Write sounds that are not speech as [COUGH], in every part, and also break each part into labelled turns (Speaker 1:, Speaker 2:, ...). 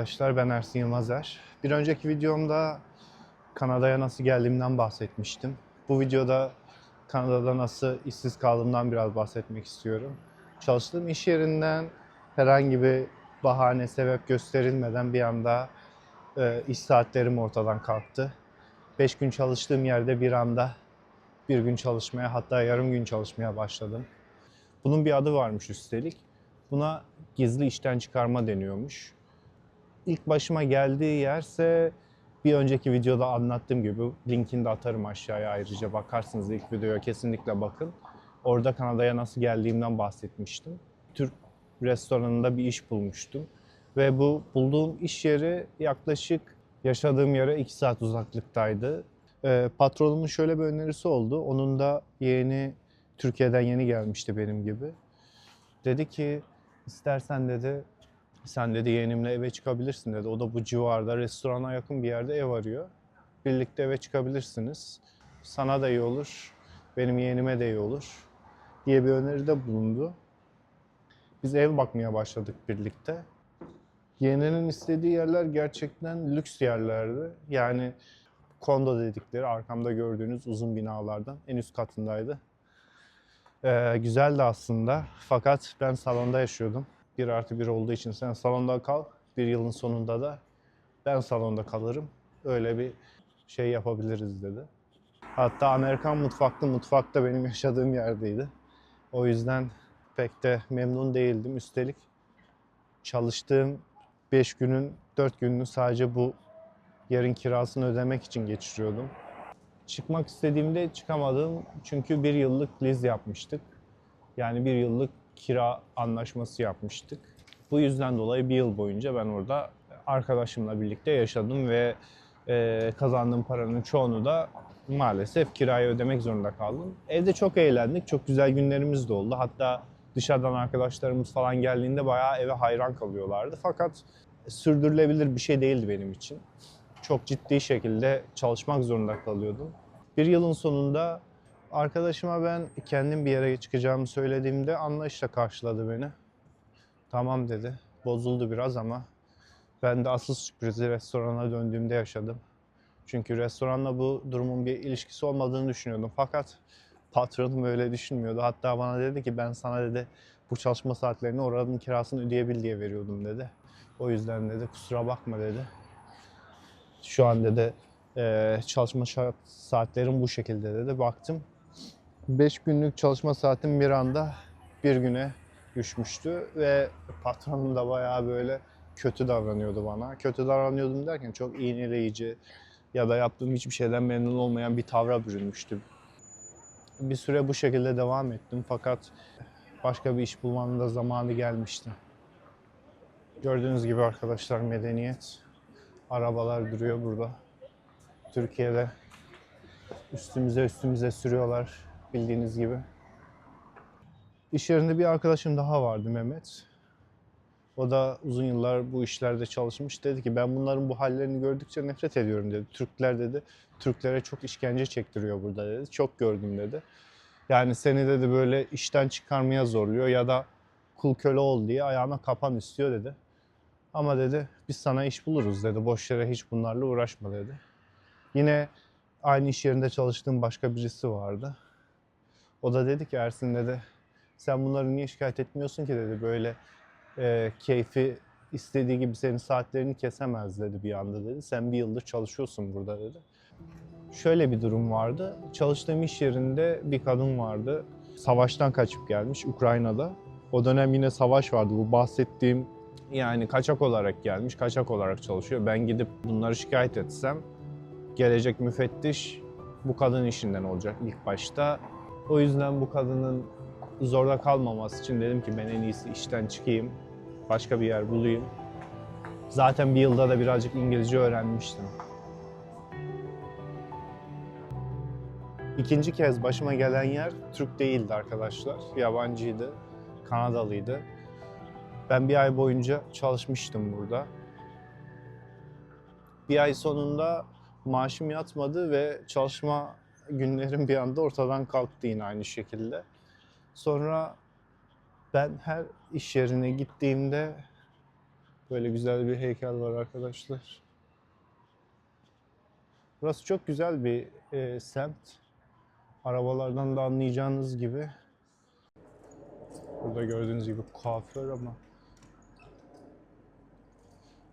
Speaker 1: Arkadaşlar ben Ersin Yılmazer. Bir önceki videomda Kanada'ya nasıl geldiğimden bahsetmiştim. Bu videoda Kanada'da nasıl işsiz kaldığımdan biraz bahsetmek istiyorum. Çalıştığım iş yerinden herhangi bir bahane, sebep gösterilmeden bir anda e, iş saatlerim ortadan kalktı. 5 gün çalıştığım yerde bir anda bir gün çalışmaya hatta yarım gün çalışmaya başladım. Bunun bir adı varmış üstelik. Buna gizli işten çıkarma deniyormuş. İlk başıma geldiği yerse bir önceki videoda anlattığım gibi linkini de atarım aşağıya ayrıca bakarsınız ilk videoya kesinlikle bakın. Orada Kanada'ya nasıl geldiğimden bahsetmiştim. Türk restoranında bir iş bulmuştum. Ve bu bulduğum iş yeri yaklaşık yaşadığım yere 2 saat uzaklıktaydı. Ee, patronumun şöyle bir önerisi oldu. Onun da yeğeni Türkiye'den yeni gelmişti benim gibi. Dedi ki istersen dedi sen dedi yeğenimle eve çıkabilirsin dedi. O da bu civarda restorana yakın bir yerde ev arıyor. Birlikte eve çıkabilirsiniz. Sana da iyi olur, benim yeğenime de iyi olur diye bir öneride bulundu. Biz ev bakmaya başladık birlikte. Yeğeninin istediği yerler gerçekten lüks yerlerdi. Yani kondo dedikleri arkamda gördüğünüz uzun binalardan en üst katındaydı. Ee, güzeldi aslında fakat ben salonda yaşıyordum. Bir artı bir olduğu için sen salonda kal. Bir yılın sonunda da ben salonda kalırım. Öyle bir şey yapabiliriz dedi. Hatta Amerikan mutfaklı mutfak da benim yaşadığım yerdeydi. O yüzden pek de memnun değildim. Üstelik çalıştığım 5 günün 4 gününü sadece bu yerin kirasını ödemek için geçiriyordum. Çıkmak istediğimde çıkamadım çünkü bir yıllık liz yapmıştık. Yani bir yıllık kira anlaşması yapmıştık. Bu yüzden dolayı bir yıl boyunca ben orada arkadaşımla birlikte yaşadım ve e, kazandığım paranın çoğunu da maalesef kirayı ödemek zorunda kaldım. Evde çok eğlendik, çok güzel günlerimiz de oldu. Hatta dışarıdan arkadaşlarımız falan geldiğinde bayağı eve hayran kalıyorlardı. Fakat sürdürülebilir bir şey değildi benim için. Çok ciddi şekilde çalışmak zorunda kalıyordum. Bir yılın sonunda arkadaşıma ben kendim bir yere çıkacağımı söylediğimde anlayışla karşıladı beni. Tamam dedi. Bozuldu biraz ama ben de asıl sürprizi restorana döndüğümde yaşadım. Çünkü restoranla bu durumun bir ilişkisi olmadığını düşünüyordum. Fakat patronum öyle düşünmüyordu. Hatta bana dedi ki ben sana dedi bu çalışma saatlerini oranın kirasını ödeyebil diye veriyordum dedi. O yüzden dedi kusura bakma dedi. Şu an dedi çalışma saatlerim bu şekilde dedi. Baktım 5 günlük çalışma saatim bir anda bir güne düşmüştü ve patronum da bayağı böyle kötü davranıyordu bana. Kötü davranıyordum derken çok iğneleyici ya da yaptığım hiçbir şeyden memnun olmayan bir tavra bürünmüştü. Bir süre bu şekilde devam ettim fakat başka bir iş bulmanın da zamanı gelmişti. Gördüğünüz gibi arkadaşlar medeniyet. Arabalar duruyor burada. Türkiye'de üstümüze üstümüze sürüyorlar bildiğiniz gibi. İş yerinde bir arkadaşım daha vardı Mehmet. O da uzun yıllar bu işlerde çalışmış. Dedi ki ben bunların bu hallerini gördükçe nefret ediyorum dedi. Türkler dedi, Türklere çok işkence çektiriyor burada dedi. Çok gördüm dedi. Yani seni dedi böyle işten çıkarmaya zorluyor ya da kul köle ol diye ayağına kapan istiyor dedi. Ama dedi biz sana iş buluruz dedi. Boş yere hiç bunlarla uğraşma dedi. Yine aynı iş yerinde çalıştığım başka birisi vardı. O da dedi ki Ersin dedi sen bunları niye şikayet etmiyorsun ki dedi. Böyle e, keyfi istediği gibi senin saatlerini kesemez dedi bir anda dedi. Sen bir yıldır çalışıyorsun burada dedi. Şöyle bir durum vardı. Çalıştığım iş yerinde bir kadın vardı. Savaştan kaçıp gelmiş Ukrayna'da. O dönem yine savaş vardı. Bu bahsettiğim yani kaçak olarak gelmiş, kaçak olarak çalışıyor. Ben gidip bunları şikayet etsem gelecek müfettiş bu kadın işinden olacak ilk başta. O yüzden bu kadının zorda kalmaması için dedim ki ben en iyisi işten çıkayım. Başka bir yer bulayım. Zaten bir yılda da birazcık İngilizce öğrenmiştim. İkinci kez başıma gelen yer Türk değildi arkadaşlar. Yabancıydı. Kanadalıydı. Ben bir ay boyunca çalışmıştım burada. Bir ay sonunda maaşım yatmadı ve çalışma günlerim bir anda ortadan kalktı yine aynı şekilde. Sonra ben her iş yerine gittiğimde Böyle güzel bir heykel var arkadaşlar. Burası çok güzel bir e, semt. Arabalardan da anlayacağınız gibi. Burada gördüğünüz gibi kuaför ama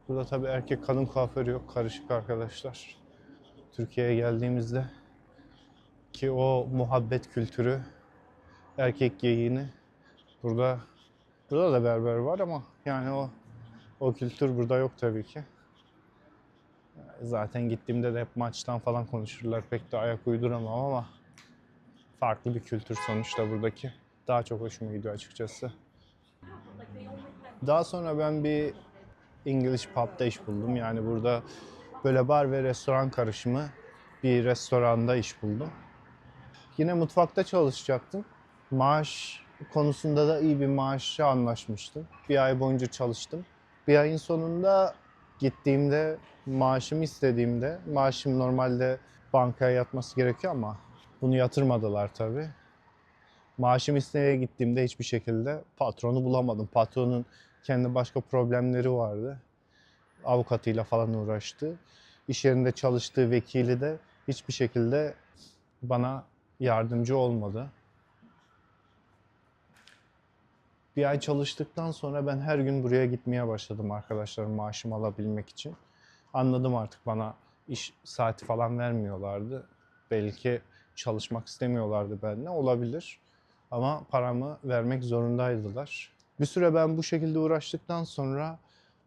Speaker 1: Burada tabii erkek kadın kuaförü yok. Karışık arkadaşlar. Türkiye'ye geldiğimizde ki o muhabbet kültürü erkek geyiğini burada burada da berber var ama yani o o kültür burada yok tabii ki. Zaten gittiğimde de hep maçtan falan konuşurlar. Pek de ayak uyduramam ama farklı bir kültür sonuçta buradaki. Daha çok hoşuma gidiyor açıkçası. Daha sonra ben bir English pub'da iş buldum. Yani burada böyle bar ve restoran karışımı bir restoranda iş buldum. Yine mutfakta çalışacaktım. Maaş konusunda da iyi bir maaşa anlaşmıştım. Bir ay boyunca çalıştım. Bir ayın sonunda gittiğimde maaşımı istediğimde maaşım normalde bankaya yatması gerekiyor ama bunu yatırmadılar tabii. Maaşımı istemeye gittiğimde hiçbir şekilde patronu bulamadım. Patronun kendi başka problemleri vardı. Avukatıyla falan uğraştı. İş yerinde çalıştığı vekili de hiçbir şekilde bana yardımcı olmadı. Bir ay çalıştıktan sonra ben her gün buraya gitmeye başladım arkadaşlar maaşımı alabilmek için. Anladım artık bana iş saati falan vermiyorlardı. Belki çalışmak istemiyorlardı benimle olabilir. Ama paramı vermek zorundaydılar. Bir süre ben bu şekilde uğraştıktan sonra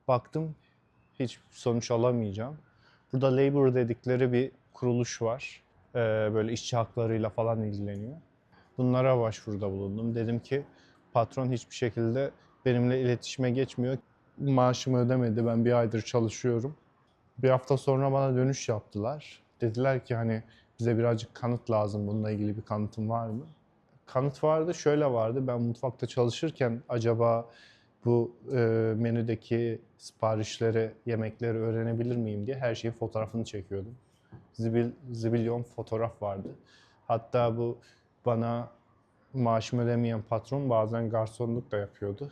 Speaker 1: baktım hiç sonuç alamayacağım. Burada Labor dedikleri bir kuruluş var. Ee, böyle işçi haklarıyla falan ilgileniyor. Bunlara başvuruda bulundum. Dedim ki patron hiçbir şekilde benimle iletişime geçmiyor. Maaşımı ödemedi. Ben bir aydır çalışıyorum. Bir hafta sonra bana dönüş yaptılar. Dediler ki hani bize birazcık kanıt lazım. Bununla ilgili bir kanıtın var mı? Kanıt vardı, şöyle vardı. Ben mutfakta çalışırken acaba bu e, menüdeki siparişleri, yemekleri öğrenebilir miyim diye her şeyin fotoğrafını çekiyordum. Zibil, zibilyon fotoğraf vardı. Hatta bu bana maaşımı ödemeyen patron bazen garsonluk da yapıyordu.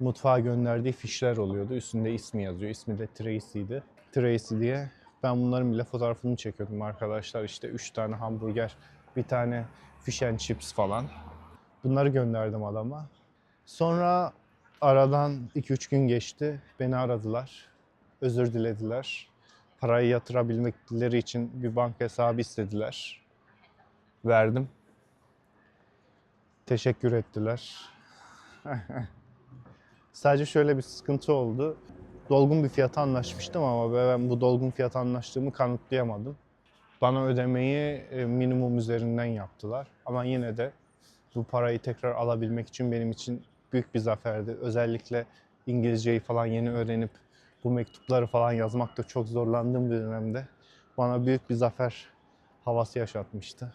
Speaker 1: Mutfağa gönderdiği fişler oluyordu. Üstünde ismi yazıyor. İsmi de Tracy'ydi. Tracy diye. Ben bunların bile fotoğrafını çekiyordum arkadaşlar. İşte 3 tane hamburger, bir tane fish and chips falan. Bunları gönderdim adama. Sonra aradan 2-3 gün geçti. Beni aradılar. Özür dilediler. Parayı yatırabilmekleri için bir banka hesabı istediler. Verdim. Teşekkür ettiler. [LAUGHS] Sadece şöyle bir sıkıntı oldu. Dolgun bir fiyata anlaşmıştım ama ben bu dolgun fiyata anlaştığımı kanıtlayamadım. Bana ödemeyi e, minimum üzerinden yaptılar. Ama yine de bu parayı tekrar alabilmek için benim için büyük bir zaferdi. Özellikle İngilizceyi falan yeni öğrenip bu mektupları falan yazmakta çok zorlandığım bir dönemde bana büyük bir zafer havası yaşatmıştı.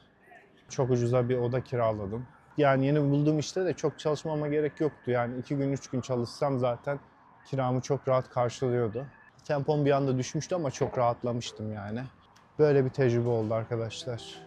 Speaker 1: Çok ucuza bir oda kiraladım. Yani yeni bulduğum işte de çok çalışmama gerek yoktu. Yani iki gün, üç gün çalışsam zaten kiramı çok rahat karşılıyordu. Tempom bir anda düşmüştü ama çok rahatlamıştım yani. Böyle bir tecrübe oldu arkadaşlar.